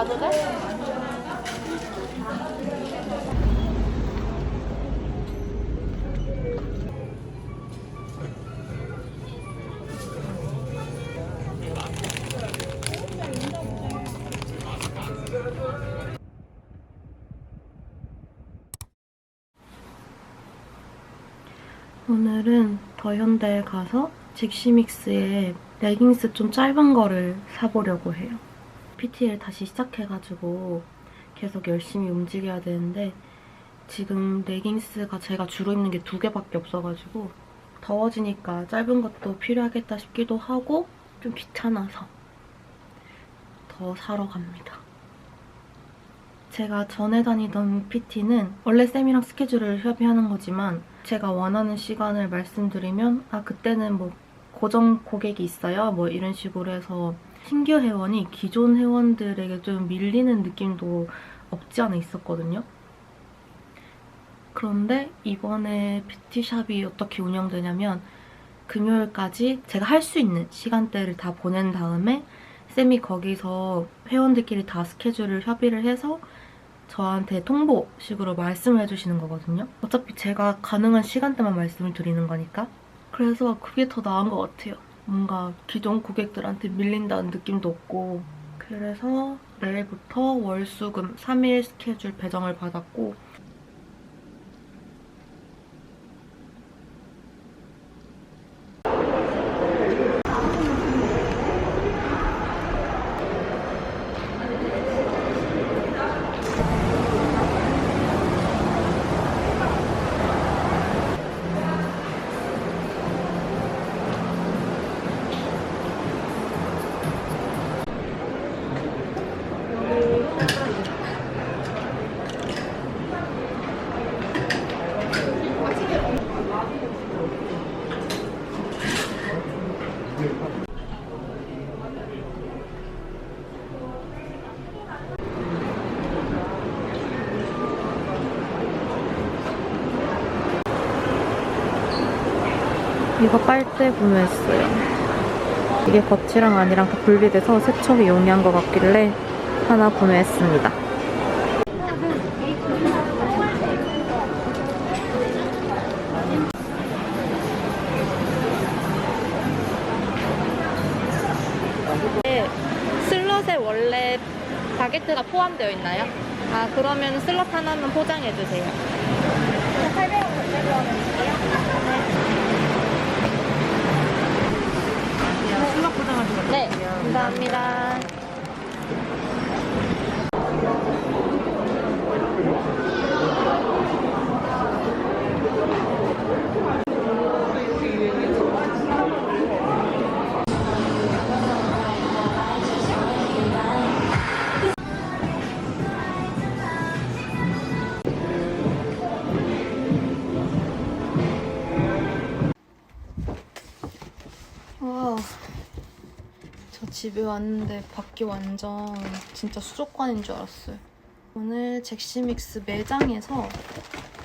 가도 돼? 오늘은 더현대에 가서 직시믹스의 레깅스 좀 짧은 거를 사보려고 해요. PT를 다시 시작해가지고 계속 열심히 움직여야 되는데 지금 레깅스가 제가 주로 입는 게 두 개밖에 없어가지고 더워지니까 짧은 것도 필요하겠다 싶기도 하고 좀 귀찮아서 더 사러 갑니다. 제가 전에 다니던 PT는 원래 쌤이랑 스케줄을 협의하는 거지만 제가 원하는 시간을 말씀드리면 아 그때는 뭐 고정 고객이 있어요 뭐 이런 식으로 해서 신규 회원이 기존 회원들에게 좀 밀리는 느낌도 없지 않아 있었거든요. 그런데 이번에 PT샵이 어떻게 운영되냐면 금요일까지 제가 할 수 있는 시간대를 다 보낸 다음에 쌤이 거기서 회원들끼리 다 스케줄을 협의를 해서 저한테 통보식으로 말씀을 해주시는 거거든요. 어차피 제가 가능한 시간대만 말씀을 드리는 거니까. 그래서 그게 더 나은 것 같아요. 뭔가 기존 고객들한테 밀린다는 느낌도 없고. 그래서 내일부터 월수금 3일 스케줄 배정을 받았고 이거 빨대 구매했어요. 이게 겉이랑 안이랑 다 분리돼서 세척이 용이한 것 같길래 하나 구매했습니다. 슬롯에 원래 바게트가 포함되어 있나요? 아 그러면 슬롯 하나만 포장해 주세요. 800원 슬럽 포장하시면 네, 감사합니다. 집에 왔는데 밖이 완전 진짜 수족관인 줄 알았어요. 오늘 잭시믹스 매장에서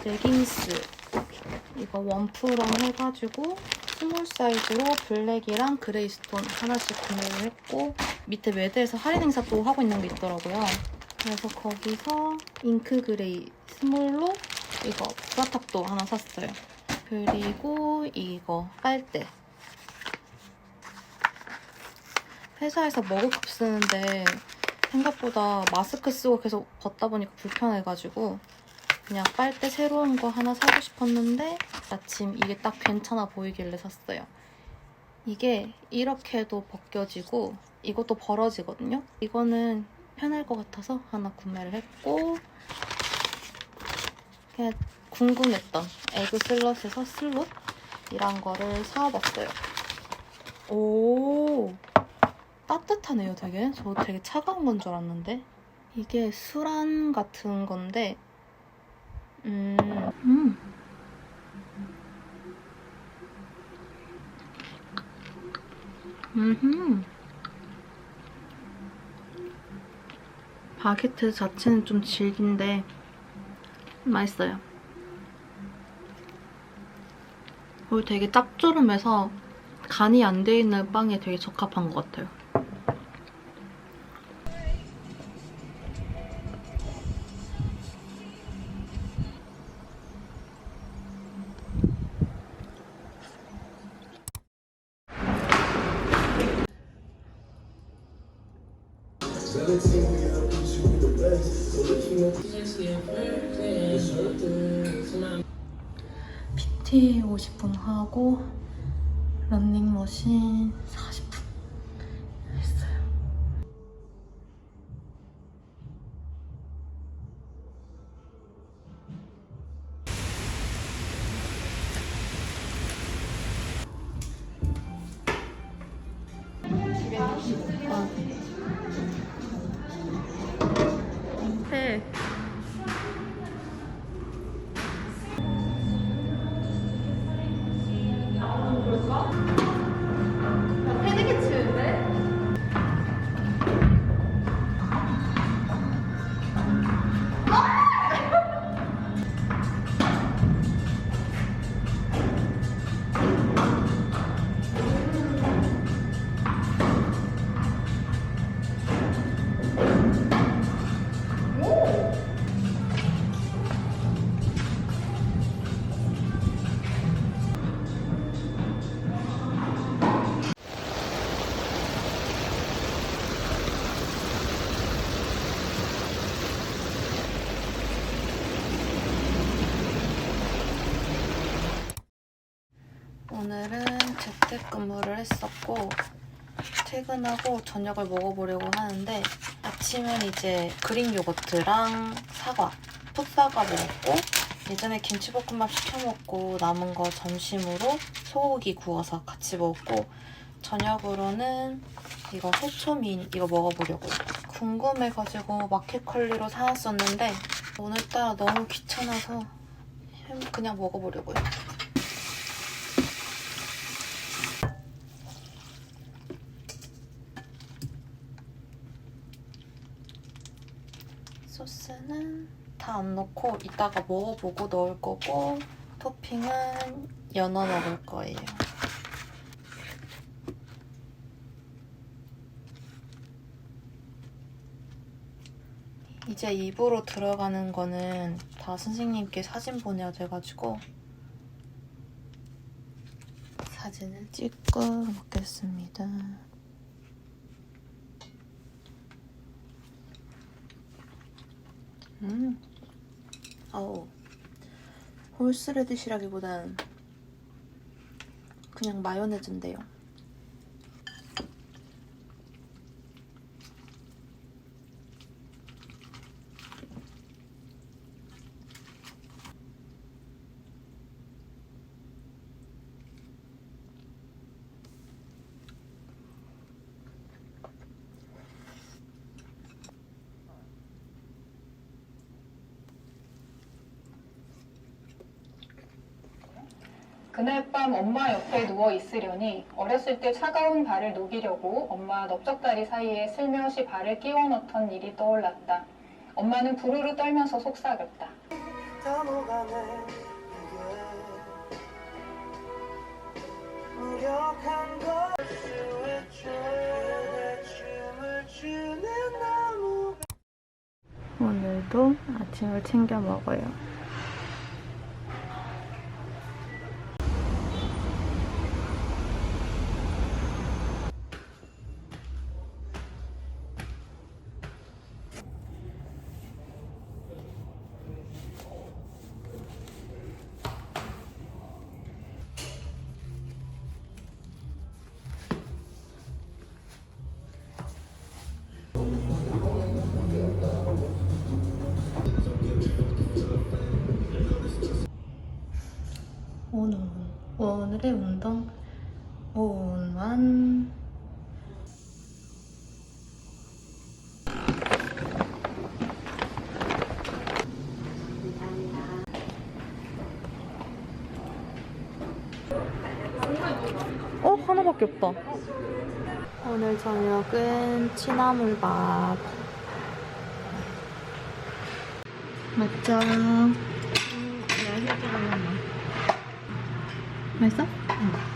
레깅스 이거 원프럼 해가지고 스몰 사이즈로 블랙이랑 그레이스톤 하나씩 구매를 했고 밑에 매대에서 할인 행사 또 하고 있는 게 있더라고요. 그래서 거기서 잉크 그레이 스몰로 이거 브라탑도 하나 샀어요. 그리고 이거 빨대 회사에서 머그컵 쓰는데 생각보다 마스크 쓰고 계속 걷다 보니까 불편해가지고 그냥 빨대 새로운 거 하나 사고 싶었는데 마침 이게 딱 괜찮아 보이길래 샀어요. 이게 이렇게도 벗겨지고 이것도 벌어지거든요. 이거는 편할 것 같아서 하나 구매를 했고 그냥 궁금했던 에그 슬롯에서 슬롯 이란 거를 사와봤어요. 오 따뜻하네요, 되게. 저 되게 차가운 건 줄 알았는데. 이게 수란 같은 건데, 음, 음. 음흠. 바게트 자체는 좀 질긴데, 맛있어요. 그리고 되게 짭조름해서 간이 안 돼 있는 빵에 되게 적합한 것 같아요. PT 50분 하고 런닝머신 40분 했어요. 해. 오늘은 재택근무를 했었고 퇴근하고 저녁을 먹어보려고 하는데 아침은 이제 그릭 요거트랑 사과, 풋사과 먹었고 예전에 김치볶음밥 시켜 먹고 남은 거 점심으로 소고기 구워서 같이 먹고 저녁으로는 이거 해초민 이거 먹어보려고요. 궁금해가지고 마켓컬리로 사왔었는데 오늘따라 너무 귀찮아서 그냥 먹어보려고요. 안 넣고 이따가 먹어보고 넣을 거고 토핑은 연어 넣을 거예요. 이제 입으로 들어가는 거는 다 선생님께 사진 보내야 돼가지고 사진을 찍고 먹겠습니다. 음. 아우. 홀스레드시라기보단 그냥 마요네즈인데요. 그날 밤 엄마 옆에 누워 있으려니 어렸을 때 차가운 발을 녹이려고 엄마 넓적다리 사이에 슬며시 발을 끼워 넣던 일이 떠올랐다. 엄마는 부르르 떨면서 속삭였다. 감옥안에 무력한 것을 외쳐 내 춤을 추는 나무 오늘도 아침을 챙겨 먹어요. 오늘의 운동 오만 어 하나밖에 없다. 오늘 저녁은 취나물밥. 맞죠? 맛있어? 응.